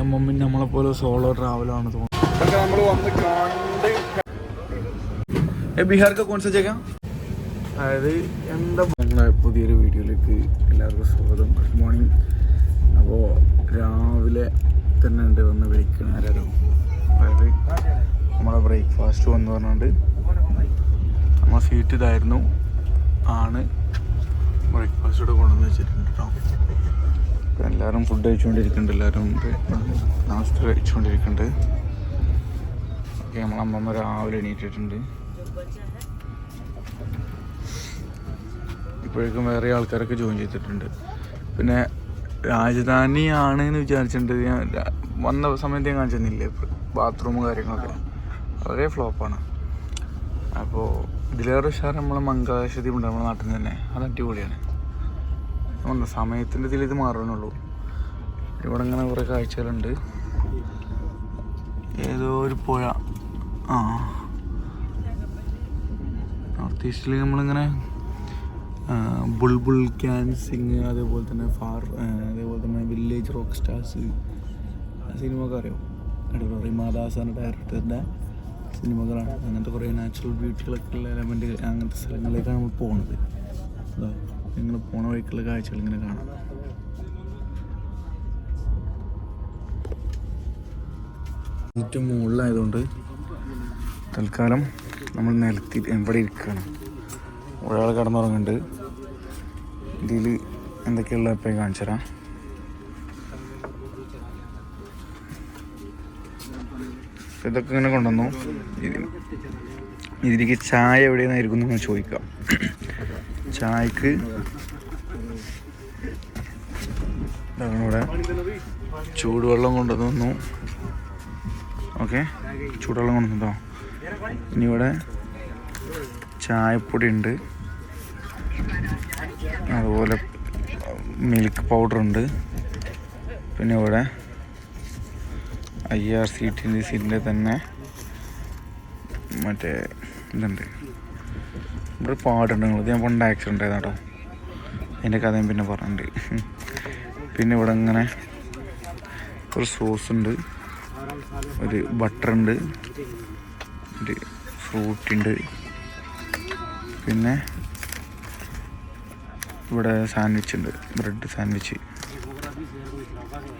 M എമ്മിന് നമ്മളെ പോലെ സോളോ ട്രാവലാണ് തോന്നുന്നത്. അതായത് എന്താ നമ്മളെ പുതിയൊരു വീഡിയോയിലേക്ക് എല്ലാവർക്കും സ്വാഗതം. ഗുഡ് മോർണിംഗ് അപ്പോൾ രാവിലെ തന്നെ ഉണ്ട് വന്ന് വിളിക്കണം ആരോ. അതായത് നമ്മളെ ബ്രേക്ക്ഫാസ്റ്റ് വന്ന് പറഞ്ഞുകൊണ്ട് നമ്മൾ സീറ്റ് ഇതായിരുന്നു. ആണ് ബ്രേക്ക്ഫാസ്റ്റ് ഇവിടെ കൊണ്ടുവന്ന് വെച്ചിട്ടുണ്ട് കേട്ടോ ഇപ്പം എല്ലാവരും ഫുഡ് കഴിച്ചുകൊണ്ടിരിക്കുന്നുണ്ട് എല്ലാവരും നാസ്ത കഴിച്ചുകൊണ്ടിരിക്കുന്നുണ്ട് ഓക്കെ നമ്മളെ അമ്മമ്മ രാവിലെ എണീറ്റിട്ടുണ്ട്. ഇപ്പോഴേക്കും വേറെ ആൾക്കാരൊക്കെ ജോയിൻ ചെയ്തിട്ടുണ്ട്. പിന്നെ രാജധാനി ആണ് എന്ന് വിചാരിച്ചിട്ടുണ്ട്. ഞാൻ വന്ന സമയത്ത് ഞാൻ കാണിച്ചിരുന്നില്ലേ ബാത്റൂം കാര്യങ്ങളൊക്കെ. വളരെ ഫ്ലോപ്പാണ് അപ്പോൾ ഇതിലേറെ ഉഷാർ നമ്മൾ മംഗളാശ്വതി ഉണ്ട് നമ്മുടെ നാട്ടിൽ നിന്ന് തന്നെ. അത് അടിപൊളിയാണ്. ഒന്ന് സമയത്തിന്റെ ഇതിൽ ഇത് മാറണുള്ളൂ ഇവിടെ ഇങ്ങനെ കുറേ കാഴ്ചകളുണ്ട്. ഏതോ ഒരു പുഴ. ആ. നോർത്ത് ഈസ്റ്റിൽ നമ്മളിങ്ങനെ ബുൾബുൾ ക്യാൻ സിംഗ് അതേപോലെ തന്നെ ഫാർ അതേപോലെ തന്നെ വില്ലേജ് റോക്ക് സ്റ്റാർസ്. ആ സിനിമ ഒക്കെ അറിയാം? അടിപൊളി റിമാദാസാണ് ഡയറക്ടറിന്റെ സിനിമകളാണ്. അങ്ങനത്തെ കുറേ നാച്ചുറൽ ബ്യൂട്ടികളൊക്കെ ഉള്ള എലമെന്റ് അങ്ങനത്തെ സ്ഥലങ്ങളിലേക്കാണ് നമ്മൾ പോകുന്നത് നിങ്ങൾ പോണ വഴിക്കുള്ള കാഴ്ചകൾ ഇങ്ങനെ കാണാം. ഏറ്റവും മുകളിലായതുകൊണ്ട് തൽക്കാലം നമ്മൾ നിലത്തി എവിടെ ഇരിക്കുകയാണ്? ഒരാൾ കിടന്നുറങ്ങുന്നുണ്ട്. ഇതിൽ എന്തൊക്കെയുള്ള എപ്പോഴും കാണിച്ചു തരാം. ഇതൊക്കെ ഇങ്ങനെ കൊണ്ടുവന്നു. ഇത് ഇതിലേക്ക് ചായ എവിടെയെന്നായിരിക്കും എന്ന് ചോദിക്കാം. ചായക്ക്. ഇവിടെ ചൂടുവെള്ളം കൊണ്ടുവന്നു ഓക്കെ. ചൂടുവെള്ളം കൊണ്ടുവന്നോ ഇനി ഇവിടെ ചായപ്പൊടി ഉണ്ട്. അതുപോലെ മിൽക്ക് പൗഡർ ഉണ്ട്. പിന്നെ ഇവിടെ ഐ ആർ സി ടി സിന്റെ തന്നെ മറ്റേ ഇതുണ്ട്. ഇവിടെ പാടുണ്ട് നിങ്ങൾ ഞാൻ പണ്ട് ആക്സിഡന്റ് ആയതാണ് കേട്ടോ അതിന്റെ കഥയും പിന്നെ പറഞ്ഞിട്ടുണ്ട്. പിന്നെ ഇവിടെ ഇങ്ങനെ ഒരു സോസ് ഉണ്ട്. ഒരു ബട്ടർ ഉണ്ട്. ഒരു ഫ്രൂട്ട് ഉണ്ട്. പിന്നെ ഇവിടെ സാൻഡ്വിച്ച് ഉണ്ട്. ബ്രെഡ് സാൻഡ്വിച്ച്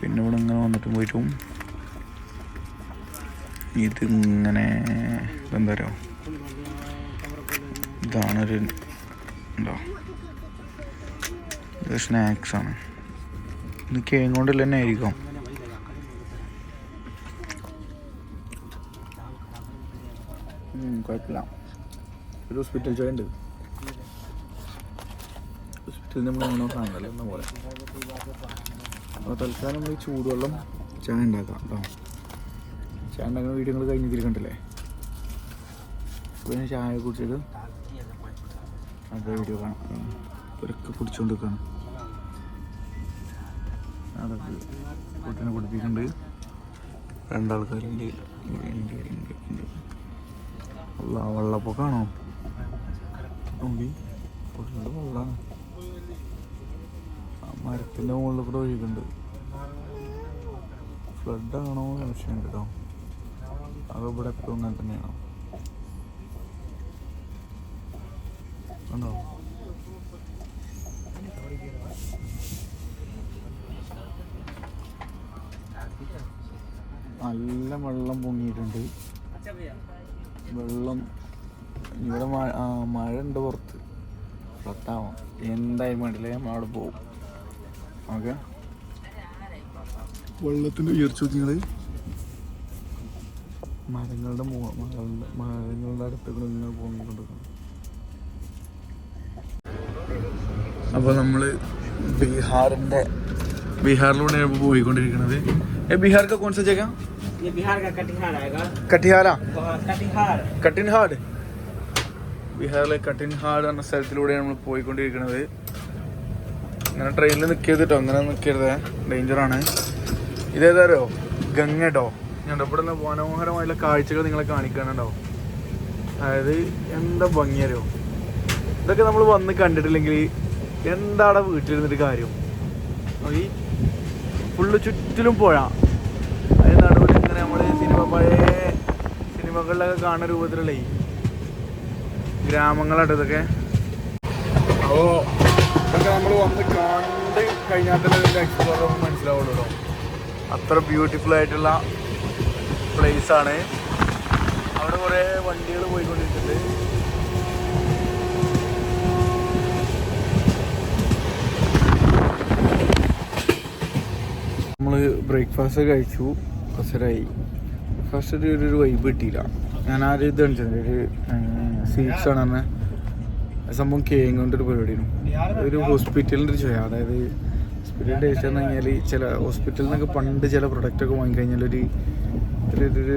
പിന്നെ ഇവിടെ ഇങ്ങനെ വന്നിട്ട് പോയിട്ടും ഇതിങ്ങനെ എന്താ പറയുക ഇതാണൊരു ഉണ്ടോ ഇത് സ്നാക്സ് ആണ്. ഇത് കേങ്ങ് കൊണ്ടല്ല തന്നെ ആയിരിക്കും. കുഴപ്പമില്ല ഒരു ഹോസ്പിറ്റൽ ഉണ്ട് ഹോസ്പിറ്റലിൽ നമ്മൾ എന്ന പോലെ. അപ്പോൾ തൽക്കാലം നമ്മൾ ഈ ചൂടുവെള്ളം ചായ ഉണ്ടാക്കാം കേട്ടോ ചായ ഉണ്ടാക്കുന്ന വീഡിയോ നിങ്ങൾ കണ്ടില്ലേ? പിന്നെ ചായ കുടിച്ചിട്ട് അത് വീഡിയോ കാണാം. ഉം. ഇവരൊക്കെ കുടിച്ചുകൊണ്ട് നിൽക്കുകയാണ് അതൊക്കെ കുട്ടീനെ കുടിപ്പിക്കുന്നുണ്ട്. രണ്ടാൾക്കാരുണ്ട്. ഉണ്ട് നോക്കി ഫുള്ള് വെള്ളമാണ് മരത്തിന്റെ മുകളിൽ കൂടെ ഒഴുകുന്നുണ്ട് ഫ്ലഡാണോ സംശയമുണ്ട് കേട്ടോ. അത് ഇവിടെ എപ്പോഴും അങ്ങനെ തന്നെയാണോ? ഉണ്ടോ? നല്ല വെള്ളം പൊങ്ങിയിട്ടുണ്ട്. വെള്ളം ഇവിടെ മഴ ആ മഴ ഉണ്ട് പുറത്ത്. ഫ്ലട്ടാവാം. എന്തായാലും വേണ്ടില്ല നമ്മൾ അവിടെ പോകും ഓക്കെ? വെള്ളത്തിന്റെ ഉയർച്ച നിങ്ങൾ മരങ്ങളുടെ മരങ്ങളുടെ മരങ്ങളുടെ അടുത്തേക്ക് ഇങ്ങനെ പോയിക്കൊണ്ടിരിക്കണം അപ്പോൾ നമ്മൾ ബീഹാറിന്റെ ബീഹാറിലൂടെ പോയിക്കൊണ്ടിരിക്കുന്നത് ഏ ബീഹാർ കാ കോൺസ ജഗ കട്ടിഹാരാ കട്ടിൻഹാട്. ബീഹാറിലെ കട്ടിൻഹാട് എന്ന സ്ഥലത്തിലൂടെ നമ്മൾ പോയിക്കൊണ്ടിരിക്കുന്നത് അങ്ങനെ ട്രെയിനിൽ നിൽക്കരുത് കേട്ടോ അങ്ങനെ നിൽക്കരുത് ഡേഞ്ചറാണ് ഇതേതാരോ? ഗംഗ കേട്ടോ ഞങ്ങളുടെ ഇവിടെ നിന്ന് മനോഹരമായിട്ടുള്ള കാഴ്ചകൾ നിങ്ങളെ കാണിക്കാനുണ്ടോ? അതായത് എന്താ ഭംഗിയാരോ ഇതൊക്കെ നമ്മൾ വന്ന് കണ്ടിട്ടില്ലെങ്കിൽ എന്താണ് വീട്ടിലിരുന്നിട്ട് കാര്യം? ഈ ഫുള്ള് ചുറ്റിലും പുഴ. അതിന് നടുവിൽ ഇങ്ങനെ നമ്മൾ സിനിമ പഴയ സിനിമകളിലൊക്കെ കാണുന്ന രൂപത്തിലുള്ള ഈ ഗ്രാമങ്ങളാണ് ഇതൊക്കെ. അപ്പോൾ ഇതൊക്കെ നമ്മൾ വന്ന് കണ്ട് കഴിഞ്ഞാൽ തന്നെ എക്സ്പ്ലോർ മനസ്സിലാവുള്ളൂ അത്ര ബ്യൂട്ടിഫുൾ ആയിട്ടുള്ള പ്ലേസ് ആണ്. അവിടെ കുറേ വണ്ടികൾ പോയിക്കൊണ്ടിരിക്കുന്നുണ്ട്. ബ്രേക്ക്ഫാസ്റ്റ് കഴിച്ചു. കുറച്ചരായി ഫസ്റ്റ് ഒരു ഒരു വൈബ് കിട്ടിയില്ല. ഞാൻ ആദ്യം ഇത് കാണിച്ചത്. ഒരു സീറ്റ്സ് ആണ് പറഞ്ഞ സംഭവം കേങ് കൊണ്ടൊരു ഒരു പരിപാടിയാണ്. ഒരു ഹോസ്പിറ്റലിന്റെ ഒരു ചെയ്യാം അതായത് ഹോസ്പിറ്റൽ ടേസ്റ്റ് എന്ന് കഴിഞ്ഞാൽ ചില ഹോസ്പിറ്റലിൽ നിന്നൊക്കെ പണ്ട് ചില പ്രൊഡക്റ്റൊക്കെ വാങ്ങിക്കഴിഞ്ഞാൽ ഒരു ഒരു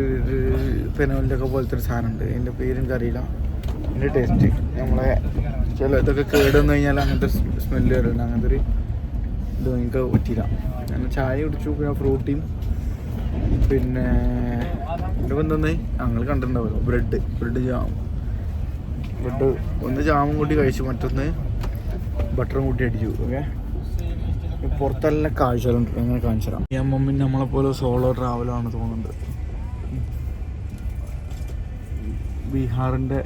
പെനോലിന്റെ ഒക്കെ പോലത്തെ ഒരു സാധനം ഉണ്ട്. അതിന്റെ പേര് എനിക്കറിയില്ല. അതിന്റെ ടേസ്റ്റ് നമ്മളെ ചില ഇതൊക്കെ കേടുവന്നു കഴിഞ്ഞാൽ അങ്ങനത്തെ സ്മെല്ല് വരുന്നുണ്ട് അങ്ങനത്തെ ഒരു ഇത് നിങ്ങൾക്ക് പറ്റിയില്ല. ഞാൻ ചായ കുടിച്ചു പിന്നെ ഫ്രൂട്ടിയും പിന്നെ എന്റെ എന്തെന്ന്? ഞങ്ങൾ കണ്ടിട്ടുണ്ടാവുമല്ലോ ബ്രെഡ്. Bread jam. ബ്രെഡ് ഒന്ന് ജാമും കൂട്ടി കഴിച്ചു മറ്റൊന്ന് ബട്ടറും കൂട്ടി അടിച്ചു ഓക്കെ? പുറത്തെല്ലാം കാഴ്ചകളുണ്ട് അങ്ങനെ കാണിച്ചു തരാം. ഈ അമ്മമ്മ നമ്മളെപ്പോലെ സോളോ ട്രാവലാണ് തോന്നുന്നുണ്ട്. ബീഹാറിന്റെ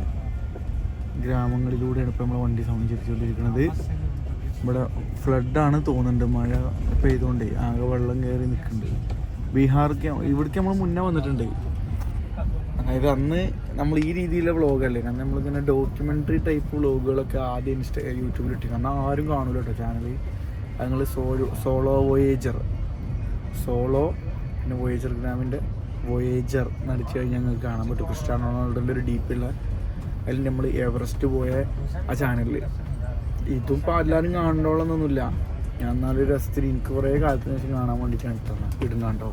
ഗ്രാമങ്ങളിലൂടെയാണ് ഇപ്പോൾ നമ്മൾ വണ്ടി സഞ്ചരിച്ചുകൊണ്ടിരിക്കുന്നത് ഇവിടെ ഫ്ലഡാണ് തോന്നുന്നുണ്ട്. മഴ പെയ്തുകൊണ്ടേ ആകെ വെള്ളം കയറി നിൽക്കുന്നുണ്ട്. ബീഹാർക്ക് ഇവിടേക്ക് നമ്മൾ മുന്നേ വന്നിട്ടുണ്ട്. അതായത് അന്ന് നമ്മൾ ഈ രീതിയിലുള്ള വ്ളോഗല്ലേ കാരണം നമ്മളിങ്ങനെ ഡോക്യുമെന്ററി ടൈപ്പ് വ്ളോഗുകളൊക്കെ ആദ്യം ഇൻസ്റ്റ യൂട്യൂബിൽ ഇട്ടി കാരണം ആരും കാണൂല കേട്ടോ ചാനൽ ഞങ്ങൾ സോളോ സോളോ വോയേജർ സോളോ പിന്നെ വോയേജർ ഗ്രാമിന്റെ വോയേജർ നടിച്ചു കഴിഞ്ഞാൽ ഞങ്ങൾക്ക് കാണാൻ പറ്റും. ക്രിസ്ത്യാനോ റൊണാൾഡോന്റെ ഒരു ഡീപ്പുള്ള അതിൽ നമ്മൾ എവറസ്റ്റ് പോയ ആ ചാനലിൽ ഇതും ഇപ്പോൾ എല്ലാവരും കാണണ്ടോളൊന്നൊന്നുമില്ല ഞാൻ എന്നാലും രസത്തിൽ എനിക്ക് കുറേ കാലത്തിന് ശേഷം കാണാൻ വേണ്ടിയിട്ടാണ് ഇട്ടത് ഇടുന്നുണ്ടോ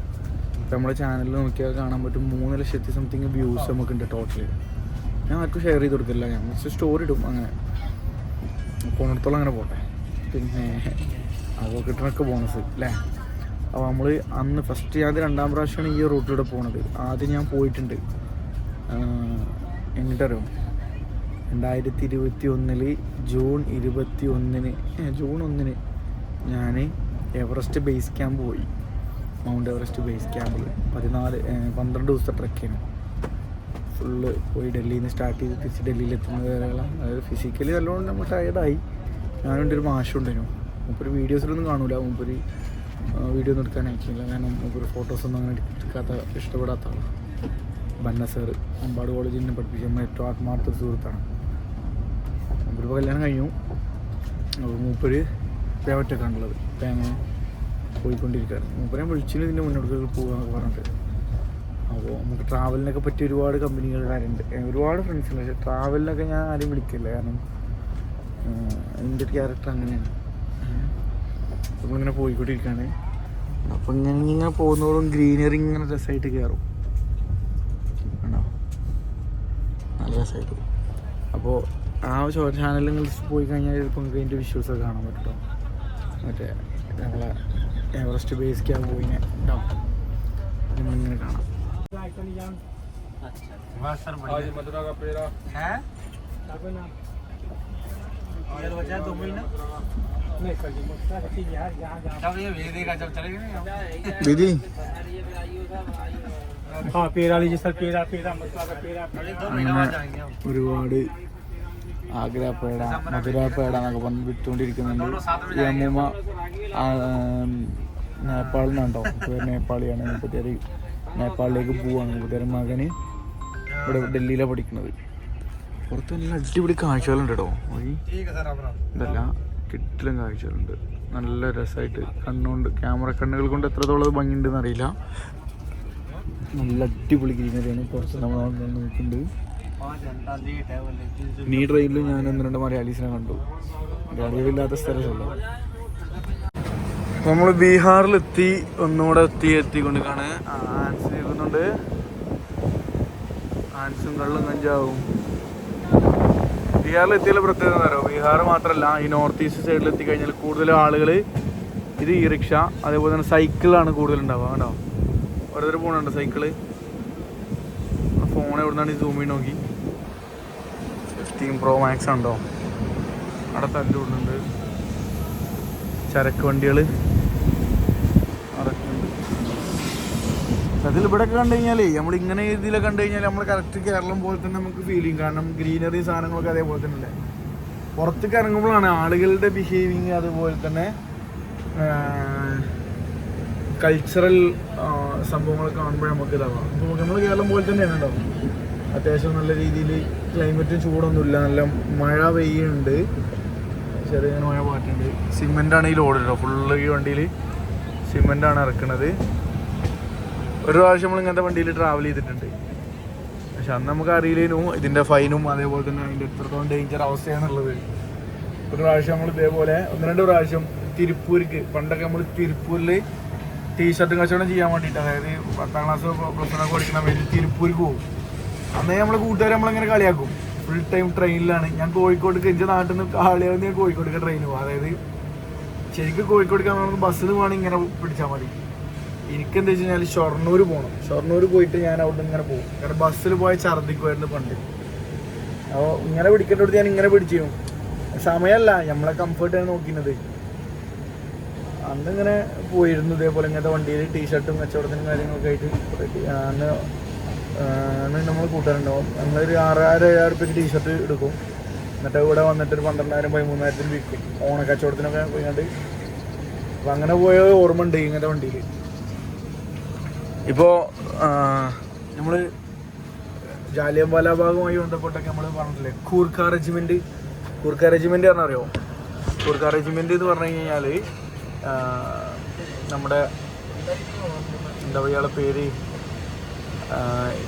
ഇപ്പം നമ്മുടെ ചാനലിൽ നോക്കിയാൽ കാണാൻ പറ്റും മൂന്ന് ലക്ഷത്തി സംതിങ് വ്യൂസ് നമുക്ക് ഉണ്ട് ടോട്ടൽ ഞാൻ ആർക്കും ഷെയർ ചെയ്ത് കൊടുക്കില്ല ഞാൻ ജസ്റ്റ് സ്റ്റോറി ഇടും അങ്ങനെ. പോണത്തോളം അങ്ങനെ പോട്ടെ. പിന്നെ അപ്പോൾ കിട്ടണൊക്കെ ബോണസ് അല്ലേ അപ്പോൾ നമ്മൾ അന്ന് ഫസ്റ്റ് ആദ്യം രണ്ടാം പ്രാവശ്യമാണ് ഈ റൂട്ടിലൂടെ പോണത്. ആദ്യം ഞാൻ പോയിട്ടുണ്ട്. എങ്ങോട്ടറിയോ? രണ്ടായിരത്തി ഇരുപത്തി ഒന്നിൽ ജൂൺ ഇരുപത്തി ഒന്നിന് ജൂൺ ഒന്നിന് ഞാൻ എവറസ്റ്റ് ബേസ് ക്യാമ്പ് പോയി. മൗണ്ട് എവറസ്റ്റ് ബേസ് ക്യാമ്പിൽ പതിനാല് പന്ത്രണ്ട് ദിവസത്തെ ട്രക്കിങ് ഫുള്ള് പോയി ഡൽഹിയിൽ നിന്ന് സ്റ്റാർട്ട് ചെയ്ത് തിരിച്ച് ഡൽഹിയിൽ എത്തുന്നത് വരെയുള്ള അതായത് ഫിസിക്കലി നല്ലോണം നമ്മൾ ടയർഡായി ഞാനും എന്റെ ഒരു മാഷുണ്ടായിരുന്നു മൂപ്പര് വീഡിയോസിലൊന്നും കാണൂല. മൂപ്പര് വീഡിയോ ഒന്നും എടുക്കാൻ അയക്കില്ല കാരണം മൂപ്പര് ഫോട്ടോസൊന്നും അങ്ങനെ എടുക്കാത്ത ഇഷ്ടപ്പെടാത്ത ആളാണ് ബന്ന സാറ് അമ്പാട് കോളേജിൽ നിന്ന് പഠിപ്പിച്ച നമ്മൾ ഏറ്റവും ആത്മാർത്ഥ സുഹൃത്താണ്. മൂപ്പര് കല്യാണം കഴിഞ്ഞു. അപ്പോൾ മൂപ്പര് പേവറ്റൊക്കെയാണുള്ളത് ഇപ്പം അങ്ങനെ പോയിക്കൊണ്ടിരിക്കുകയാണ്. മൂപ്പരെ വിളിച്ചിന് ഇതിന്റെ മുന്നോട്ട് പോകാമെന്നൊക്കെ പറഞ്ഞിട്ട്. അപ്പോൾ നമുക്ക് ട്രാവലിനൊക്കെ പറ്റിയ ഒരുപാട് കമ്പനികൾ കാര്യമുണ്ട്. ഒരുപാട് ഫ്രണ്ട്സ് ഉണ്ട്. പക്ഷേ ട്രാവലിനൊക്കെ ഞാൻ ആരും വിളിക്കില്ല. കാരണം എന്റെ ഒരു ക്യാരക്ടർ അങ്ങനെയാണ്. നമ്മളിങ്ങനെ പോയിക്കൊണ്ടിരിക്കുകയാണ്. അപ്പം ഇങ്ങനെ ഇങ്ങനെ പോകുന്നതോടും ഗ്രീനറി ഇങ്ങനെ രസമായിട്ട് കയറും കണ്ടോ? നല്ല രസമായിട്ട് അപ്പോൾ ആ ചാനലിൽ നിങ്ങൾ പോയി കഴിഞ്ഞാൽ ചിലപ്പോൾ നിങ്ങൾക്ക് അതിൻ്റെ വിഷ്വൽസ് ഒക്കെ കാണാൻ പറ്റും ട്ടോ. മറ്റേ നമ്മളെ എവറസ്റ്റ് ബേസ് ക്യാമ്പ് പോയിനെ കേട്ടോ നമ്മളിങ്ങനെ കാണാം दीदी हाँ पेड़ा लीजिए सर पेड़ा पेड़ा मसला का पेड़ा ആഗ്രഹപ്പേട മധുരപ്പേട എന്നൊക്കെ പറഞ്ഞ് വിറ്റുകൊണ്ടിരിക്കുന്നുണ്ട് ഉം, നേപ്പാളിൽ നിന്നുണ്ടോ? പേര് നേപ്പാളിയാണ്. മുപ്പത്തിയാറ് നേപ്പാളിലേക്ക് പോവാണ്. മുപ്പത്തിയാറ് മകന് ഇവിടെ ഡൽഹിയിലാണ് പഠിക്കുന്നത്. പുറത്ത് നല്ല അടിപൊളി കാഴ്ചകളുണ്ട്? കേട്ടോ ഇതല്ല കിട്ടിലും കാഴ്ചകളുണ്ട്. നല്ല രസമായിട്ട് കണ്ണുകൊണ്ട് ക്യാമറ കണ്ണുകൾ കൊണ്ട് എത്രത്തോളം ഭംഗിയുണ്ടെന്ന് അറിയില്ല. നല്ല അടിപൊളി ഗ്രീനറിയാണ്. പുറത്ത് നമ്മൾ നോക്കുന്നുണ്ട് നീ ട്രെയിനിൽ ഞാൻ ഒന്ന് രണ്ട് മലയാളീസിനെ കണ്ടു. മലയാളികളില്ലാത്ത സ്ഥലമല്ലോ നമ്മൾ ബീഹാറിൽ എത്തി ഒന്നുകൂടെ എത്തി എത്തിക്കൊണ്ടിരിക്കാണ് ആൻസ് കേൾക്കുന്നുണ്ട് ആൻസും കള്ളും കഞ്ചാവും. ബീഹാറിൽ എത്തിയാലും പ്രത്യേകത എന്താ ബീഹാർ മാത്രമല്ല ഈ നോർത്ത് ഈസ്റ്റ് സൈഡിൽ എത്തി കഴിഞ്ഞാൽ കൂടുതൽ ആളുകൾ ഇത് ഈ റിക്ഷ അതേപോലെ തന്നെ സൈക്കിളാണ് കൂടുതൽ ഉണ്ടാവുക കണ്ടോ? ഓരോരുത്തർ പോകണുണ്ട് സൈക്കിൾ. ഫോൺ എവിടെ നിന്നാണ് ഈ സൂം ചെയ്ത് നോക്കി? ഫിഫ്റ്റീൻ പ്രോ മാക്സ് ഉണ്ടോ? അവിടെ തല്ലുകൊണ്ടുണ്ട് ചരക്ക് വണ്ടികൾ നടക്കുന്നുണ്ട് അതിൽ ഇവിടെ കണ്ടു കഴിഞ്ഞാൽ നമ്മൾ ഇങ്ങനെ രീതിയിലൊക്കെ കണ്ടു കഴിഞ്ഞാൽ നമ്മൾ കറക്റ്റ് കേരളം പോലെ തന്നെ നമുക്ക് ഫീൽ ചെയ്യും. കാരണം ഗ്രീനറി സാധനങ്ങളൊക്കെ അതേപോലെ തന്നെ അല്ലേ? പുറത്തേക്ക് ഇറങ്ങുമ്പോഴാണ് ആളുകളുടെ ബിഹേവിങ് അതുപോലെ തന്നെ കൾച്ചറൽ സംഭവങ്ങളൊക്കെ കാണുമ്പോൾ നമുക്ക് ഇതാവാം അപ്പോൾ നമ്മൾ കേരളം പോലെ തന്നെയാണ് ഉണ്ടാവും. അത്യാവശ്യം നല്ല രീതിയിൽ ക്ലൈമറ്റും ചൂടൊന്നുമില്ല. നല്ല മഴ പെയ്യുന്നുണ്ട്. ചെറിയ മഴ പാറ്റുണ്ട് സിമെന്റാണ് ഈ ലോഡ് കേട്ടോ ഫുള്ള് ഈ വണ്ടിയിൽ സിമെന്റാണ് ഇറക്കുന്നത്. ഒരു പ്രാവശ്യം നമ്മൾ ഇങ്ങനത്തെ വണ്ടിയിൽ ട്രാവൽ ചെയ്തിട്ടുണ്ട്. പക്ഷെ അന്ന് നമുക്ക് അറിയില്ലേനു. ഇതിന്റെ ഫൈനും അതേപോലെ തന്നെ അതിന്റെ എത്രത്തോളം ഡേഞ്ചർ അവസ്ഥയാണുള്ളത്. ഒരു പ്രാവശ്യം നമ്മൾ ഇതേപോലെ ഒന്ന് രണ്ട് പ്രാവശ്യം തിരുപ്പൂർക്ക് പണ്ടൊക്കെ നമ്മൾ തിരുപ്പൂരിൽ ടീഷർട്ടും കച്ചവടം ചെയ്യാൻ വേണ്ടിയിട്ട് അതായത് പത്താം ക്ലാസ് പ്ലസ് വൺ ഒക്കെ പഠിക്കുന്ന വേണ്ടി തിരുപ്പൂർക്ക് പോകും അന്നേ നമ്മളെ കൂട്ടുകാർ നമ്മളിങ്ങനെ കളിയാക്കും. ഫുൾ ടൈം ട്രെയിനിലാണ് ഞാൻ കോഴിക്കോട് എന്റെ നാട്ടിൽ നിന്ന് കാളിയാവുന്ന ഞാൻ കോഴിക്കോടൊക്കെ ട്രെയിൻ പോകും അതായത് ശരിക്കും കോഴിക്കോടേക്ക് നമുക്ക് ബസ്സിൽ പോകണമെങ്കിൽ ഇങ്ങനെ പിടിച്ചാൽ മതി. എനിക്കെന്താ വെച്ച് കഴിഞ്ഞാൽ ഷൊർണൂർ പോകണം ഷൊർണൂർ പോയിട്ട് ഞാൻ അവിടെ ഇങ്ങനെ പോകും കാരണം ബസ്സിൽ പോയ ഛർദ്ദിക്കുമായിരുന്നു പണ്ട്. അപ്പോൾ ഇങ്ങനെ പിടിക്കേണ്ടടുത്ത് ഞാൻ ഇങ്ങനെ പിടിച്ചു സമയമല്ല നമ്മളെ കംഫർട്ടാണ് നോക്കുന്നത്. അന്ന് ഇങ്ങനെ പോയിരുന്നു. ഇതേപോലെ ഇങ്ങനത്തെ വണ്ടിയിൽ ടീഷർട്ടും കച്ചവടത്തിനും കാര്യങ്ങളൊക്കെ ആയിട്ട്. അന്ന് നമ്മൾ കൂട്ടാറുണ്ടാവും നമ്മളൊരു ആറായിരം ഏഴായിരം റുപ്യക്ക് ടീഷർട്ട് എടുക്കും. എന്നിട്ട് ഇവിടെ വന്നിട്ട് ഒരു പന്ത്രണ്ടായിരം പതിമൂന്നായിരത്തിന് വിൽക്കും. ഓണ കച്ചവടത്തിനൊക്കെ പോയാണ്ട് അപ്പം അങ്ങനെ പോയ ഓർമ്മ ഉണ്ട് ഇങ്ങനത്തെ വണ്ടിയിൽ ഇപ്പോൾ നമ്മൾ ജാലിയൻ ഭാഗവുമായി ബന്ധപ്പെട്ടൊക്കെ നമ്മൾ പറഞ്ഞിട്ടില്ലേ? കൂർക്ക റെജിമെന്റ് കൂർക്ക റെജിമെന്റ് പറഞ്ഞറിയോ അറിയോ കൂർക്ക റെജിമെന്റ് എന്ന് പറഞ്ഞു കഴിഞ്ഞാൽ നമ്മുടെ എന്താ പറയുക പേര്?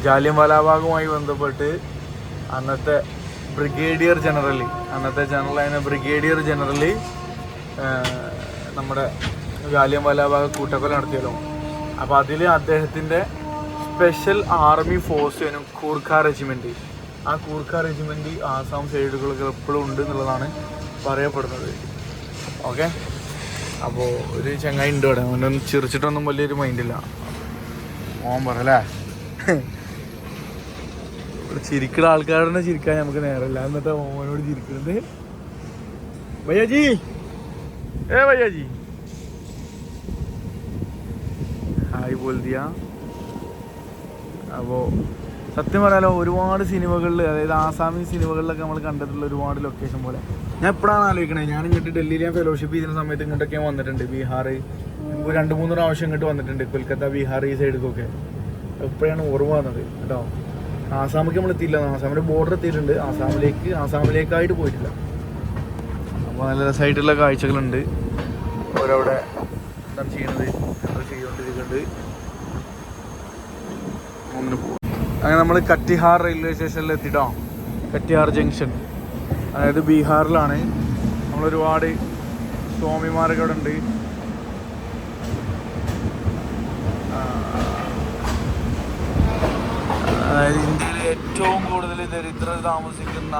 ജാലിയൻ വാലാബാഗുമായി ബന്ധപ്പെട്ട് അന്നത്തെ ബ്രിഗേഡിയർ ജനറൽ അന്നത്തെ ജനറലായ ബ്രിഗേഡിയർ ജനറൽ നമ്മുടെ ജാലിയൻവാലാബാഗ് കൂട്ടക്കൊല നടത്തിയല്ലോ. അപ്പോൾ അതിൽ അദ്ദേഹത്തിന്റെ സ്പെഷ്യൽ ആർമി ഫോഴ്സിനും കൂർഖ റെജിമെന്റ് ആ കൂർഖ റെജിമെന്റ് ആസാം സൈഡുകളൊക്കെ എപ്പോഴും ഉണ്ട് എന്നുള്ളതാണ് പറയപ്പെടുന്നത്. ഓക്കെ? അപ്പോൾ ഒരു ചങ്ങായി ഉണ്ട് ഇവിടെ. അവനൊന്നും ചിരിച്ചിട്ടൊന്നും വലിയൊരു മൈൻഡില്ല ഓൻ പറയല്ലേ? ചിരിക്കുന്ന ആൾക്കാരുടെ ചിരിക്കാൻ നമുക്ക് നേരമില്ല. എന്നിട്ട് ഓനോട് ചിരിക്കുന്നത് ഭയ്യാജി ഏ ഭയ്യാജി ഹായ് ബോൾ ദിയ അപ്പോൾ സത്യം പറയാലോ ഒരുപാട് സിനിമകളിൽ അതായത് ആസാമി സിനിമകളിലൊക്കെ നമ്മൾ കണ്ടിട്ടുള്ള ഒരുപാട് ലൊക്കേഷൻ പോലെ. ഞാൻ എപ്പോഴാണ് ആലോചിക്കണേ? ഞാൻ ഇങ്ങോട്ട് ഡൽഹിയിൽ ഞാൻ ഫെലോഷിപ്പ് ചെയ്യുന്ന സമയത്ത് ഇങ്ങോട്ടൊക്കെ വന്നിട്ടുണ്ട്. ബീഹാർ രണ്ട് മൂന്ന് പ്രാവശ്യം ഇങ്ങോട്ട് വന്നിട്ടുണ്ട്. കൊൽക്കത്ത ബീഹാർ ഈ സൈഡിലേക്കൊക്കെ എപ്പോഴാണ് ഓർമ്മ വന്നത് കേട്ടോ? ആസാമിലേക്ക് നമ്മൾ എത്തിയില്ല. ആസാമിന്റെ ബോർഡർ എത്തിയിട്ടുണ്ട്. ആസാമിലേക്ക് ആസാമിലേക്കായിട്ട് പോയിട്ടില്ല. അപ്പോൾ നല്ല രസമായിട്ടുള്ള കാഴ്ചകളുണ്ട്. അവരവിടെ എന്താണ് ചെയ്യുന്നത്? ചെയ്തുകൊണ്ടിരിക്കുന്നുണ്ട് അങ്ങനെ പോകും അങ്ങനെ നമ്മൾ കട്ടിഹാർ റെയിൽവേ സ്റ്റേഷനിൽ എത്തിട്ടോ? കട്ടിഹാർ ജംഗ്ഷൻ അതായത് ബീഹാറിലാണ്. നമ്മളൊരുപാട് സ്വാമിമാരൊക്കെ അവിടെ ഉണ്ട് ആ, അതായത് ഏറ്റവും കൂടുതൽ ദരിദ്രർ താമസിക്കുന്ന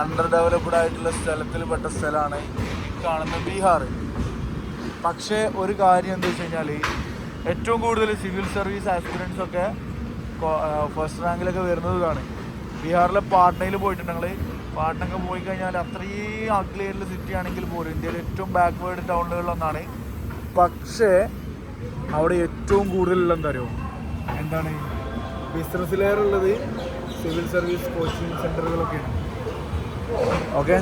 അണ്ടർ ഡെവലപ്ഡ് ആയിട്ടുള്ള സ്ഥലത്തിൽപ്പെട്ട സ്ഥലമാണ് കാണുന്ന ബീഹാർ. പക്ഷേ ഒരു കാര്യം എന്താ വെച്ച് കഴിഞ്ഞാൽ ഏറ്റവും കൂടുതൽ സിവിൽ സർവീസ് ആസ്പിറൻസ് ഒക്കെ ഫസ്റ്റ് റാങ്കിലൊക്കെ വരുന്നത് ഇതാണ്. ബീഹാറിലെ പാട്നയിൽ പോയിട്ടുണ്ടെങ്കിൽ പാട്നയൊക്കെ പോയി കഴിഞ്ഞാൽ അത്രയും അഗ്ലി സിറ്റി ആണെങ്കിൽ പോലും ഇന്ത്യയിലെ ഏറ്റവും ബാക്ക്വേർഡ് ടൗണുകളിലൊന്നാണ് പക്ഷേ അവിടെ ഏറ്റവും കൂടുതലുള്ള എന്താ അറിയോ? എന്താണ്? ബിസിനസ്സിലേറുള്ളത് സിവിൽ സർവീസ് കോച്ചിങ് സെന്ററുകളൊക്കെയാണ് ഓക്കെ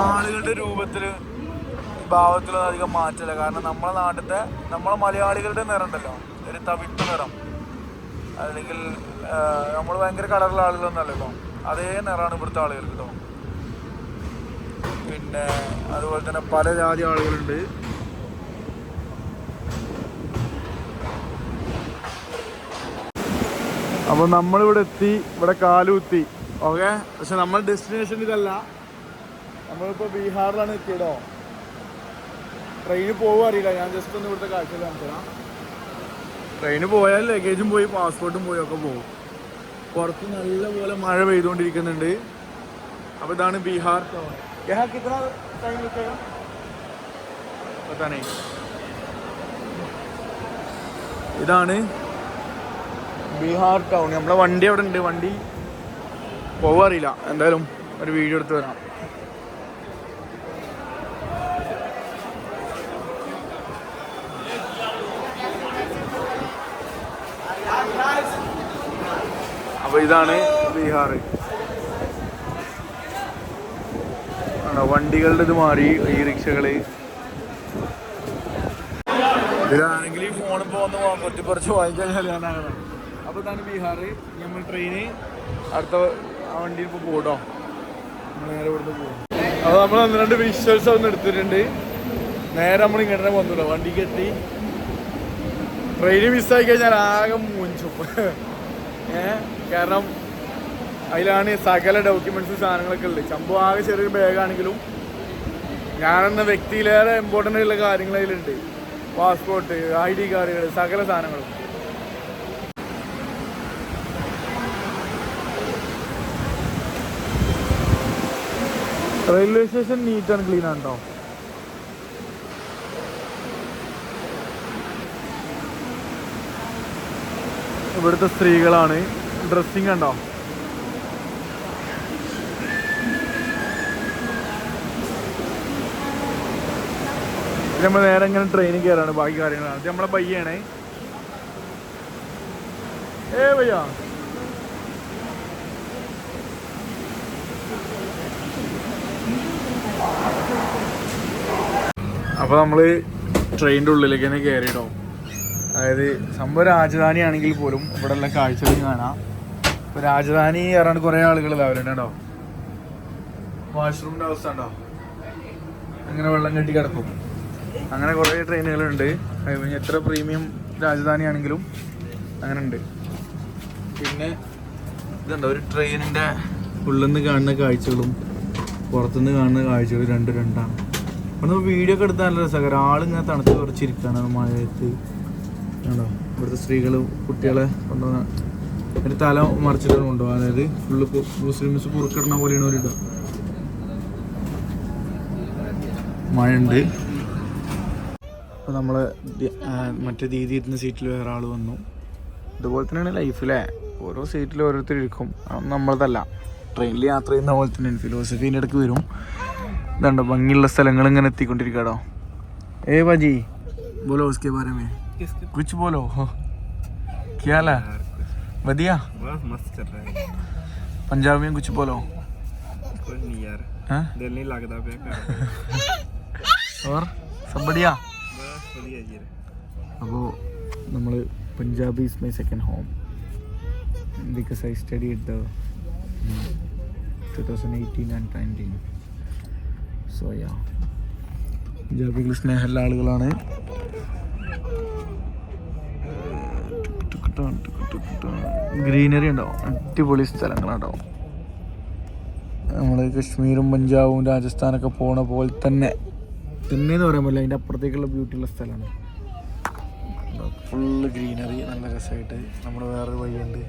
ആളുകളുടെ രൂപത്തിൽ ഭാവത്തിലൊന്നും അധികം മാറ്റില്ല കാരണം നമ്മളെ നാട്ടിലത്തെ നമ്മളെ മലയാളികളുടെ നിറം ഉണ്ടല്ലോ ഒരു തവിട്ട് നിറം. അല്ലെങ്കിൽ നമ്മൾ ഭയങ്കര കളറുള്ള ആളുകളൊന്നും അല്ലല്ലോ അതേ നിറമാണ് ഇവിടുത്തെ ആളുകൾ കേട്ടോ പിന്നെ അതുപോലെ തന്നെ പല ജാതി ആളുകളുണ്ട്. അപ്പോൾ നമ്മളിവിടെ എത്തി ഇവിടെ കാലുകുത്തി ഓക്കെ? പക്ഷെ നമ്മൾ ഡെസ്റ്റിനേഷൻ ഇതല്ല. നമ്മളിപ്പോൾ ബീഹാറിലാണ് എത്തിയതോ ട്രെയിന് പോകുക അറിയില്ല. ഞാൻ ജസ്റ്റ് ഒന്ന് ഇവിടുത്തെ കാഴ്ച കാണിച്ചതാണ് ട്രെയിന് പോയാൽ ലഗേജും പോയി പാസ്പോർട്ടും പോയി ഒക്കെ പോകും. പുറത്ത് നല്ലപോലെ മഴ പെയ്തുകൊണ്ടിരിക്കുന്നുണ്ട്. അപ്പോൾ ഇതാണ് ബീഹാർ ടൗൺ यहाँ कितना टाइम लगेगा पता नहीं। ഇതാണ് ബീഹാർ ടൗൺ നമ്മളെ വണ്ടി അവിടെ ഉണ്ട് വണ്ടി പോവാറില്ല. എന്തായാലും ഒരു വീഡിയോ എടുത്ത് വരാം അപ്പോൾ ഇതാണ് ബീഹാർ വണ്ടികളുടെ ഇത് മാറി ഈ റിക്ഷകൾ. ഇതിലാണെങ്കിൽ ഈ ഫോൺ പോകുന്ന പറ്റി കുറച്ച് വാങ്ങിക്കഴിഞ്ഞാൽ ഞാനാകണം. അപ്പോൾ ഇതാണ് ബീഹാർ നമ്മൾ ട്രെയിന് അടുത്ത വണ്ടിയിൽ ഇപ്പോൾ പോകട്ടോ നമ്മൾ നേരെ ഇവിടുന്ന് പോകും അപ്പോൾ നമ്മൾ ഒന്ന് രണ്ട് വിഷ്വൽസ് ഒന്ന് എടുത്തിട്ടുണ്ട്. നേരെ നമ്മൾ ഇങ്ങനെ വന്നില്ല വണ്ടിക്ക് എത്തി. ട്രെയിന് മിസ്സായി കഴിഞ്ഞാൽ ആകെ മൂഞ്ചും. ഏഹ് കാരണം അതിലാണ് സകല ഡോക്യുമെന്റ്സും സാധനങ്ങളൊക്കെ ഉള്ളത്. ചമ്പു ആകെ ചെറിയൊരു ബാഗാണെങ്കിലും ഞാനെന്ന വ്യക്തിയിലേറെ ഇമ്പോർട്ടന്റ് ആയിട്ടുള്ള കാര്യങ്ങൾ അതിലുണ്ട്. പാസ്പോർട്ട് ഐ ഡി കാർഡുകൾ സകല സാധനങ്ങളും. Railway station neat and clean ആണ് കേട്ടോ ഇവിടുത്തെ സ്ത്രീകളാണ്. ഡ്രസ്സിങ് കണ്ടോ? നമ്മൾ നേരെ ഇങ്ങനെ ട്രെയിനിൽ കയറാണ് ബാക്കി കാര്യങ്ങളാണ്. ഇത് നമ്മളെ പയ്യാണ് ഏ പയ്യാ? അപ്പൊ നമ്മൾ ട്രെയിനിന്റെ ഉള്ളിലേക്ക് തന്നെ കയറിയിട്ടോ അതായത് സംഭവം രാജധാനി ആണെങ്കിൽ പോലും ഇവിടെ ഉള്ള കാഴ്ചകൾ കാണാം. ഇപ്പൊ രാജധാനി കയറാണ്ട് കുറെ ആളുകൾ അവരുണ്ട് വാഷ്റൂമിന്റെ അവസ്ഥ ഉണ്ടോ? അങ്ങനെ വെള്ളം കെട്ടി കിടക്കും? അങ്ങനെ കുറേ ട്രെയിനുകളുണ്ട്. എത്ര പ്രീമിയം രാജധാനി ആണെങ്കിലും അങ്ങനെ ഉണ്ട് പിന്നെ ഇതുണ്ട് ഒരു ട്രെയിനിന്റെ ഉള്ളിൽ കാണുന്ന കാഴ്ചകളും പുറത്തുനിന്ന് കാണുന്ന കാഴ്ചകളും രണ്ട് രണ്ടാണ്. അവിടെ വീഡിയോ ഒക്കെ എടുത്താൽ നല്ല രസമാണ് ആളിങ്ങനെ തണുത്ത് കുറച്ചിരിക്കുകയാണ് മഴയത്ത്. ആണോ ഇവിടുത്തെ സ്ത്രീകൾ കുട്ടികളെ കൊണ്ടുവന്ന ഒരു തല മറിച്ചിട്ടാണ് കൊണ്ടുപോകുക. അതായത് ഫുള്ള് മുസ്ലിംസ് കുറുക്കിടുന്ന പോലെയാണ് അവരിടുക. മഴയുണ്ട്. അപ്പോൾ നമ്മൾ മറ്റേ ദീദി ഇരുന്ന സീറ്റിൽ വേറെ ആൾ വന്നു ഇതുപോലെ തന്നെയാണ് ലൈഫിലെ ഓരോ സീറ്റിൽ ഓരോരുത്തർ ഇരിക്കും അതൊന്നും നമ്മളതല്ല ട്രെയിനിൽ യാത്ര ചെയ്യുന്ന പോലെ തന്നെ ഫിലോസഫീൻ്റെ ഇടയ്ക്ക് വരും ഇതുണ്ട് ഭംഗിയുള്ള സ്ഥലങ്ങൾ ഇങ്ങനെ എത്തിക്കൊണ്ടിരിക്കാടോ ഏ ബാജി बोलो उसके बारे में कुछ बोलो क्या हाल है बढ़िया बस मस्त चल रहा है पंजाबी में कुछ बोलो कोई नहीं यार हैं दिल नहीं लगता पे और सब बढ़िया बस बढ़िया जी അപ്പോൾ നമ്മൾ Punjabi is my second home because I study it the two thousand eighteen and nineteen so yeah പഞ്ചാബികൾ സ്നേഹമുള്ള ആളുകളാണ്. ഗ്രീനറി ഉണ്ടാവും അടിപൊളി സ്ഥലങ്ങളുണ്ടാവും നമ്മൾ കശ്മീരും പഞ്ചാബും രാജസ്ഥാനൊക്കെ പോണ പോലെ തന്നെ. തന്നെ എന്ന് പറയാൻ പറ്റില്ല അതിൻ്റെ അപ്പുറത്തേക്കുള്ള ബ്യൂട്ടിയുള്ള സ്ഥലമാണ് ഫുള്ള് ഗ്രീനറി നല്ല രസമായിട്ട് നമ്മൾ വേറൊരു വഴിയുണ്ട്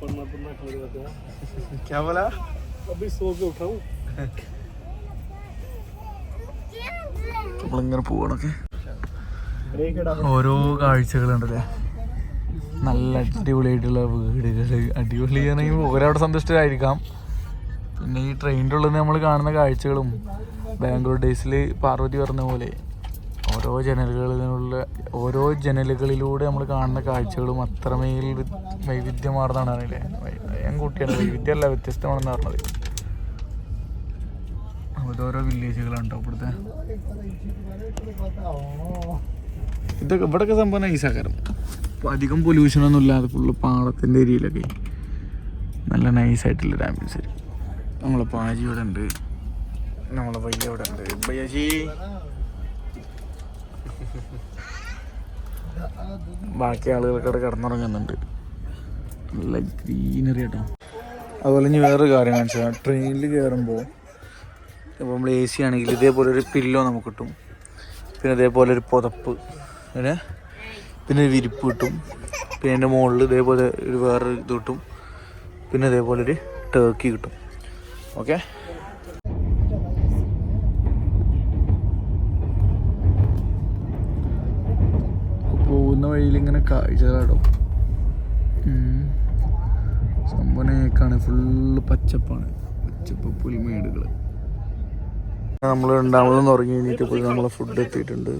पढ़ना पढ़ना खड़ जाता है ക്യാ ബോല अभी सो के उठाऊं നമ്മളിങ്ങനെ പോകണൊക്കെ ब्रेक है ഓരോ കാഴ്ചകളുണ്ടല്ലേ നല്ല അടിപൊളിയായിട്ടുള്ള വീടുകൾ അടിപൊളിയാണെങ്കിൽ ഒരവിടെ സന്തുഷ്ടരായിരിക്കാം പിന്നെ ഈ ട്രെയിനിന്റെ ഉള്ളിൽ നമ്മൾ കാണുന്ന കാഴ്ചകളും ബാംഗ്ലൂർ ഡേയ്സിൽ പാർവതി പറഞ്ഞ പോലെ ഓരോ ജനലുകളിലുള്ള ഓരോ ജനലുകളിലൂടെ നമ്മൾ കാണുന്ന കാഴ്ചകളും അത്രമേൽ വൈവിധ്യമാർന്നാണ് അറിയില്ലേ? ഞാൻ കുട്ടിയാണ്. വൈവിധ്യമല്ല വ്യത്യസ്തമാണെന്ന് പറഞ്ഞത്. ഓരോ വില്ലേജുകളുണ്ടോ ഇവിടുത്തെ. ഇതൊക്കെ ഇവിടെയൊക്കെ സംഭവം നൈസാക്കാരം അധികം പൊല്യൂഷനൊന്നും ഇല്ലാതെ ഫുള്ള് പാടത്തിന്റെ ഏരിയയിലൊക്കെ നല്ല നൈസായിട്ടുള്ളൊരു ആംബുലൻസ് നമ്മളെ പാജി ഇവിടെ ഉണ്ട്. നമ്മളെ പയ്യ ഇവിടെ ഉണ്ട്. പയ്യാജി ബാക്കി ആളുകളൊക്കെ അവിടെ കിടന്നുറങ്ങുന്നുണ്ട്. നല്ല ഗ്രീനറി കേട്ടോ അതുപോലെ ഇനി വേറൊരു കാര്യം കാണിച്ചാൽ ട്രെയിനിൽ കയറുമ്പോൾ ഇപ്പോൾ നമ്മൾ എ സി ആണെങ്കിൽ ഇതേപോലെ ഒരു പില്ലോ നമുക്ക് കിട്ടും. പിന്നെ ഇതേപോലെ ഒരു പുതപ്പ്. പിന്നെ പിന്നെ ഒരു വിരിപ്പ് കിട്ടും. പിന്നെ എന്റെ മുകളിൽ ഇതേപോലെ ഒരു വേറൊരു ഇത് കിട്ടും. പിന്നെ ഇതേപോലെ ഒരു ടേക്കി കിട്ടും. ഓക്കെ? പോകുന്ന വഴിയിൽ ഇങ്ങനെ കാഴ്ചകളാടും സംഭവനേക്കാണ് ഫുള്ള് പച്ചപ്പാണ്. പച്ചപ്പ് പുൽമേടുകൾ നമ്മൾ രണ്ടാമതെന്ന് ഉറങ്ങി കഴിഞ്ഞിട്ട് പോയി നമ്മളെ ഫുഡ് എത്തിയിട്ടുണ്ട്.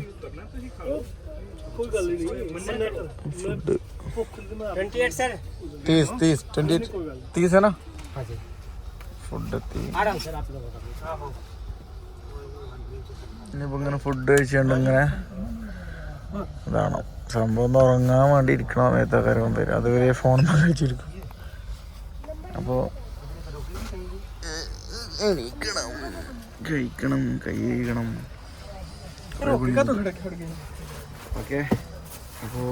ഫുഡ് തീസ് തീസ് ട്വന്റി തീസ് ആണ് ഫുഡ് എത്തി ഇനിയിപ്പോ ഇങ്ങനെ ഫുഡ് കഴിച്ചുകൊണ്ട് ഇങ്ങനെ ഇതാണ്? സംഭവം ഉറങ്ങാൻ വേണ്ടി ഇരിക്കണ സമയത്ത് കാര്യം തരും അതുവരെ ഫോൺ കഴിച്ചിരിക്കും. അപ്പോ കഴിക്കണം. കഴിക്കണം. കൈ കഴിക്കണം ഓക്കെ. അപ്പോ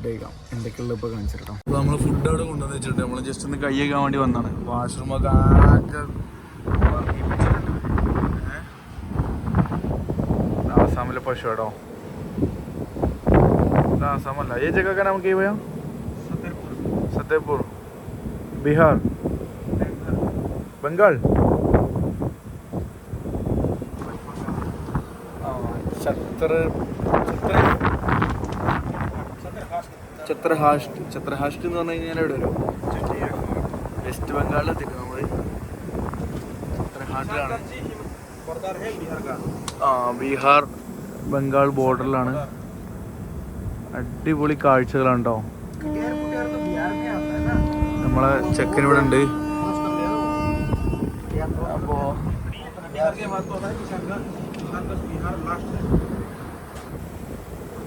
ഫുഡ് കഴിക്കാം. എന്തൊക്കെയുള്ള ഇപ്പോൾ കാണിച്ചിട്ടോ അപ്പോൾ നമ്മൾ ഫുഡ് അവിടെ കൊണ്ടുവന്ന് വെച്ചിട്ടുണ്ട്. നമ്മൾ ജസ്റ്റ് ഒന്ന് കൈ കഴിക്കാൻ വേണ്ടി വന്നതാണ്. വാഷ്റൂമൊക്കെ ആകെ ആസാമിലെ പശു കേട്ടോ ആസാമല്ല ഏ ജഗ നമുക്ക് പോയാ? സത്യപൂർ. ബീഹാർ. ബംഗാൾ. ശത്രു ഛത്തർ ചത്രഹാഷ്ട് ചത്രഹാഷ്ട് എന്ന് പറഞ്ഞു കഴിഞ്ഞാൽ എവിടെ വരും? വെസ്റ്റ് ബംഗാളിൽ എത്തിക്കും നമ്മൾ ചത്രഹാട്ടിലാണ് ആ ബീഹാർ ബംഗാൾ ബോർഡറിലാണ്. അടിപൊളി കാഴ്ചകളാണ് കേട്ടോ നമ്മളെ ചെക്കൻ ഇവിടെ ഉണ്ട്. അപ്പോൾ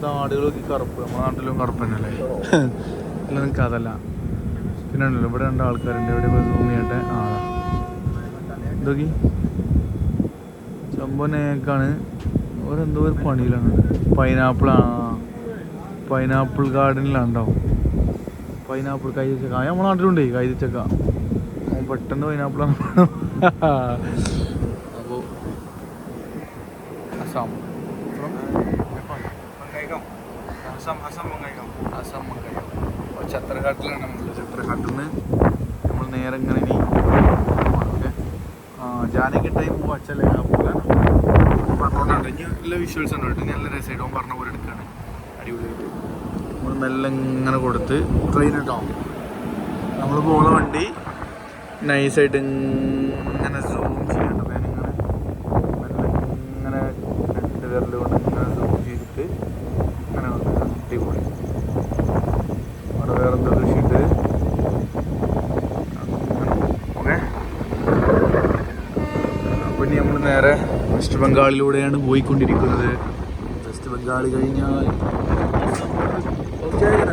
है ആടുകളൊക്കെ കറുപ്പ്. നമ്മുടെ നാട്ടിലും കറുപ്പ് തന്നെയല്ലേ അല്ല നിങ്ങൾക്ക് അതല്ല. പിന്നെ ഉണ്ടല്ലോ ഇവിടെ രണ്ട് ആൾക്കാരുണ്ട്. ഇവിടെ ഭൂമിയായിട്ട് ആളാ ഇതൊക്കെ ചമ്പനേക്കാണ് ഓരെന്തോ ഒരു പണിയിലാണ്. പൈനാപ്പിൾ ആ. പൈനാപ്പിൾ ഗാർഡനിലാണ്ടാവും പൈനാപ്പിൾ കൈതച്ചക്ക. നമ്മുടെ നാട്ടിലുണ്ടേ കൈതച്ചക്ക. പെട്ടെന്ന് പൈനാപ്പിളാണ് അപ്പോൾ അസാം അപ്പോൾ ഛത്രഘാട്ടിലാണ് നമ്മൾ ചത്രഘാട്ടിൽ നിന്ന് നമ്മൾ നേരെ ഇങ്ങനെ ഇനി ഓക്കെ. ജാനകി ടൈം വച്ചല്ലേ പറഞ്ഞോണ്ടാണ് ഇനി നല്ല വിഷ്വൽസ് ഉണ്ട് കേട്ടോ. ഇനി നല്ല രസമായിട്ട് ഓൻ പറഞ്ഞ പോലെ എടുക്കുകയാണ് അടിപൊളിയായിട്ട്. നമ്മൾ മെല്ലെ ഇങ്ങനെ കൊടുത്ത് ട്രെയിൻ കേട്ടോ നമ്മൾ പോകുന്ന വണ്ടി നൈസായിട്ട് ഇങ്ങനെ സൂം ചെയ്യണ്ട ഞാനിങ്ങനെ മെല്ലെ ഇങ്ങനെ രണ്ട് വിരൽ കൊണ്ട് ഇങ്ങനെ സൂം ചെയ്തിട്ട് ഇങ്ങനെ വന്ന് അടിപൊളി അവിടെ വേറെ എന്തോ കൃഷിയുണ്ട് ഓക്കെ അപ്പം ഇനി നമ്മൾ നേരെ വെസ്റ്റ് ബംഗാളിലൂടെയാണ് പോയിക്കൊണ്ടിരിക്കുന്നത് വെസ്റ്റ് ബംഗാൾ കഴിഞ്ഞാൽ കുറച്ചായി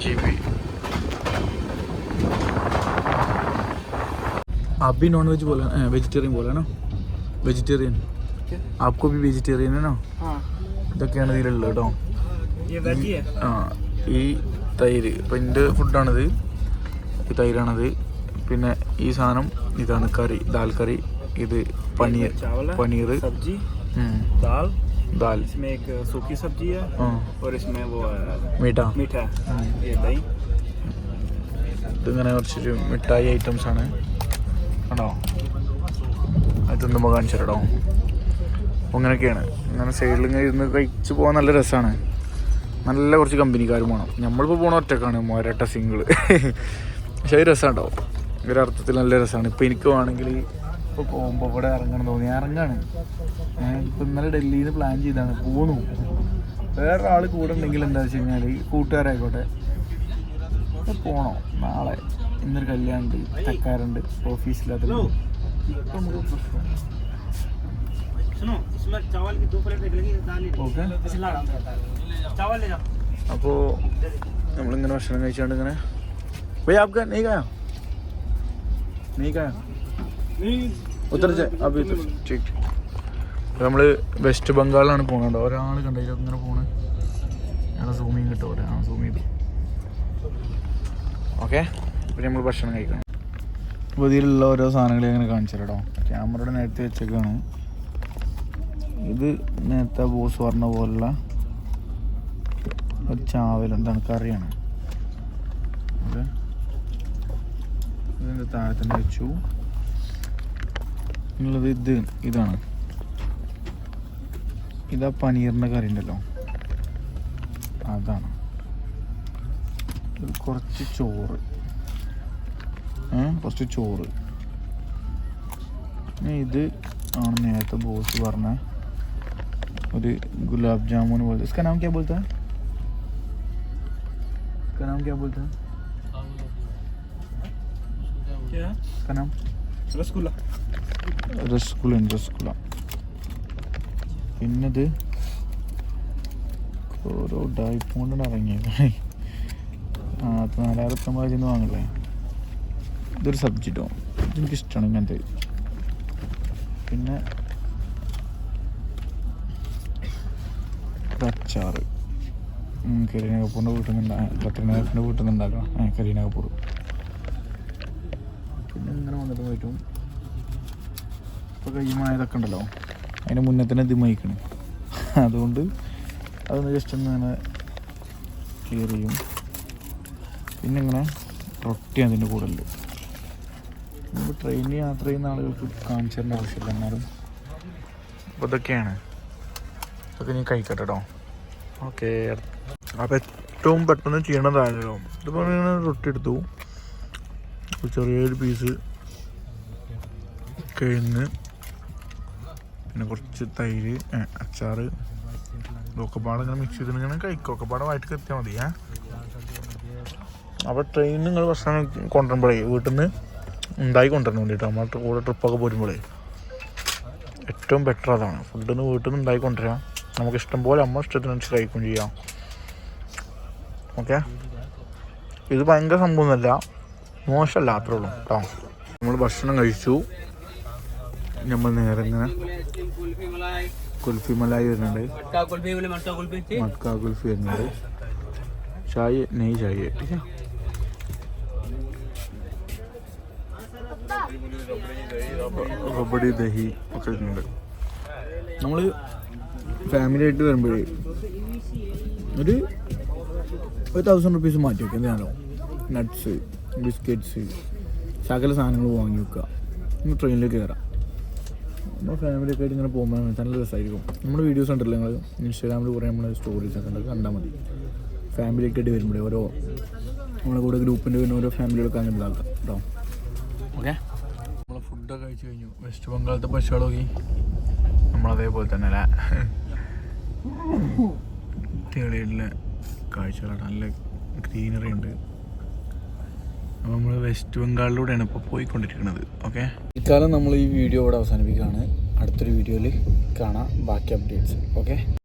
जी भी आप भी नॉन वेज बोले वेजिटेरियन बोले ना വെജിറ്റേറിയൻ ആപ്കോ ബി വെജിറ്റേറിയൻ ആണോ हाँ ഇതൊക്കെയാണ് ഇതിലുള്ളത് കേട്ടോ ये वेज ही है ആ ഈ തൈര് ഇപ്പം എൻ്റെ ഫുഡാണിത് ഈ തൈരാണത് പിന്നെ ഈ സാധനം ഇതാണ് കറി ദാൽ കറി ഇത് പനീർ चावल है पनीर सब्जी ഉം, दाल ദാൽ इसमें एक सूखी सब्जी है ആ और इसमें वो है മീഠ मीठा ये दही ഇതിങ്ങനെ കുറച്ചൊരു മിഠായി ഐറ്റംസ് ആണ് കണ്ടോ അതൊന്നും കാണിച്ചു കേട്ടോ അപ്പോൾ അങ്ങനെയൊക്കെയാണ് അങ്ങനെ സൈഡിൽ ഇങ്ങനെ ഇരുന്ന് കഴിച്ച് പോകാൻ നല്ല രസമാണ് നല്ല കുറച്ച് കമ്പനിക്കാരും വേണം നമ്മളിപ്പോൾ പോണ ഒറ്റക്കാണ് മോരട്ട സിംഗിള് പക്ഷേ അത് രസം ഉണ്ടാവും ഒരർത്ഥത്തിൽ നല്ല രസമാണ്. ഇപ്പോൾ എനിക്ക് വേണമെങ്കിൽ ഇപ്പോൾ പോകുമ്പോൾ ഇവിടെ ഇറങ്ങണം തോന്നി. ഞാൻ ഇറങ്ങാണ്. ഞാൻ ഇപ്പം ഇന്നലെ ഡൽഹിയിൽ നിന്ന് പ്ലാൻ ചെയ്താണ് പോണു. വേറൊരാൾ കൂടെ ഉണ്ടെങ്കിൽ എന്താ വെച്ച് കഴിഞ്ഞാൽ കൂട്ടുകാരായിക്കോട്ടെ പോകണോ നാളെ ഇന്നൊരു കല്യാണുണ്ട്. തക്കാരുണ്ട് ഓഫീസിലാത്ത അപ്പോൾ നമ്മളിങ്ങനെ ഭക്ഷണം കഴിച്ചുകൊണ്ട് ഇങ്ങനെ പോയി ആപ്കാൻ നീ കാ നീ കായ ഉത്തര अभी ठीक നമ്മൾ വെസ്റ്റ് ബംഗാളിലാണ് പോകുന്നത് ഒരാൾ കണ്ടില്ല ഇങ്ങനെ പോണ്. ഞങ്ങളെ സൂമിങ് കിട്ടും ഒരാൾ സൂമി ചെയ്തു ഓക്കെ ഇപ്പം നമ്മൾ ഭക്ഷണം കഴിക്കണം. അപ്പോൾ ഇതിലുള്ള ഓരോ സാധനങ്ങളെ അങ്ങനെ കാണിച്ചു കേട്ടോ ക്യാമറയുടെ നേരത്തെ വെച്ചേക്കാണ്. ഇത് നേരത്തെ ബോസ് പറഞ്ഞ പോലുള്ള ഒരു ചാവൽ എന്താണ്? കറിയാണ് ഓക്കെ ഇതിന്റെ താഴെ തന്നെ വെച്ചു. നിങ്ങളത് ഇത് ഇതാണ്. ഇതാ പനീറിന്റെ കറി ഉണ്ടല്ലോ. അതാണ്. കുറച്ച് ചോറ്. കുറച്ച് ചോറ്. ഇത് ആണ് നേരത്തെ ബോസ് പറഞ്ഞ ഒരു ഗുലാബ് ജാമുൻ പോലത്തെ. ഇസ്കാ നാം ക്യാ ബോൾത്താ ഇസ്കാ ക്യാ ബോൾത്താ क्या इसका नाम रसगुल्ला റസ്കുല റസ്കുല പിന്നത് ഓരോ ഡായ്പ് കൊണ്ടാണ് ഇറങ്ങിയത് ആ അത് നാലായിരത്തി ചെന്ന് വാങ്ങില്ലേ ഇതൊരു സബ്ജക്റ്റോ എനിക്ക് ഇഷ്ടമാണ് ഇങ്ങനത്തെ പിന്നെ ഇത് അച്ചാറ് ഉം, കരീന കപൂറിൻ്റെ വീട്ടിൽ നിന്ന് കത്രീന കപൂറിൻ്റെ വീട്ടിൽ നിന്ന് ഉണ്ടാക്കാം ആ കരീന കപൂർ പിന്നെ പറ്റും ഇപ്പോൾ കയ്യുമായതൊക്കെ ഉണ്ടല്ലോ. അതിന് മുന്നേ തന്നെ ദിമയിക്കണം അതുകൊണ്ട് അതൊന്ന് ജസ്റ്റ് ഒന്ന് അങ്ങനെ ക്ലിയർ ചെയ്യും. പിന്നെ ഇങ്ങനെ റൊട്ടി അതിന്റെ കൂടെ ഉണ്ട് നമ്മൾ ട്രെയിനിൽ യാത്ര ചെയ്യുന്ന ആളുകൾക്ക് കാണിച്ചു തരേണ്ട ആവശ്യമില്ല എന്നാലും. അപ്പോൾ ഇതൊക്കെയാണ്. ഇതൊക്കെ നീ കഴിക്കട്ടെ കേട്ടോ ഓക്കെ അപ്പോൾ ഏറ്റവും പെട്ടെന്ന് ചെയ്യണതാണല്ലോ ഇതിപ്പോൾ റൊട്ടി എടുത്തു. ചെറിയൊരു പീസ് കിഴങ്ങ് പിന്നെ കുറച്ച് തൈര് അച്ചാറ് ഒക്കെപ്പാട് ഇങ്ങനെ മിക്സ് ചെയ്തിട്ട് ഇങ്ങനെ കഴിക്കും. ഒക്കെപ്പാട് പാടെ കെത്തിയാൽ മതി ഏ. അപ്പോൾ ട്രെയിൻ നിങ്ങൾ ഭക്ഷണം കൊണ്ടുവരുമ്പോഴേ വീട്ടിൽ നിന്ന് ഉണ്ടായി കൊണ്ടുവരണം വേണ്ടിയിട്ട് നമ്മുടെ കൂടെ ട്രിപ്പൊക്കെ പോരുമ്പോഴേ ഏറ്റവും ബെറ്റർ അതാണ്. ഫുഡിന് വീട്ടിൽ നിന്ന് ഉണ്ടായി കൊണ്ടുവരാം. നമുക്ക് ഇഷ്ടം പോലെ അമ്മ ഇഷ്ടത്തിനനുസരിച്ച് കഴിക്കുകയും ചെയ്യാം. ഓക്കെ? ഇത് ഭയങ്കര സംഭവമൊന്നുമല്ല മോശമല്ല അത്രേ ഉള്ളൂ കേട്ടോ. നമ്മൾ ഭക്ഷണം കഴിച്ചു. നമ്മൾ നേരെ കുൽഫി മലായി വരുന്നുണ്ട്. മക്ക കുൽഫി വരുന്നുണ്ട്. ചായ നെയ് ചായ റബ്ബടി ദഹി ഒക്കെ വരുന്നുണ്ട്. നമ്മൾ ഫാമിലി ആയിട്ട് വരുമ്പോഴേ ഒരു ഒരു തൗസൻഡ് റുപ്പീസ് മാറ്റി വെക്കുക എന്താണോ നട്ട്സ് ബിസ്ക്കറ്റ്സ് സകല സാധനങ്ങൾ വാങ്ങി വെക്കുക. ട്രെയിനിൽ കയറാം നമ്മൾ ഫാമിലിയൊക്കെ ആയിട്ട് ഇങ്ങനെ പോകുമ്പോൾ നല്ല രസമായിരിക്കും. നമ്മുടെ വീഡിയോസ് ഉണ്ടല്ലോ നിങ്ങൾ ഇൻസ്റ്റാഗ്രാമിൽ കുറേ നമ്മൾ സ്റ്റോറീസ് ഒക്കെ ഉണ്ടാക്കി കണ്ടാൽ മതി. ഫാമിലിയൊക്കെ ആയിട്ട് വരുമ്പോഴേ ഓരോ നമ്മുടെ കൂടെ ഗ്രൂപ്പിന്റെ വരുന്ന ഓരോ ഫാമിലികളൊക്കെ അങ്ങനെ ഉണ്ടാക്കാം കേട്ടോ. ഓക്കെ നമ്മൾ ഫുഡൊക്കെ കഴിച്ചു കഴിഞ്ഞു. വെസ്റ്റ് ബംഗാളത്തെ പശുകളോക്കി നമ്മളതേപോലെ തന്നെ അല്ലേ? തെളിയുള്ള കാഴ്ചകളാണ്. നല്ല ഗ്രീനറി ഉണ്ട്. നമ്മൾ വെസ്റ്റ് ബംഗാളിലൂടെയാണ് ഇപ്പോൾ പോയിക്കൊണ്ടിരിക്കുന്നത്. ഓക്കെ ഇക്കാലം നമ്മൾ ഈ വീഡിയോ ഇവിടെ അവസാനിപ്പിക്കുകയാണ്. അടുത്തൊരു വീഡിയോയിൽ കാണാം. ബാക്കി അപ്ഡേറ്റ്സ് ഓക്കെ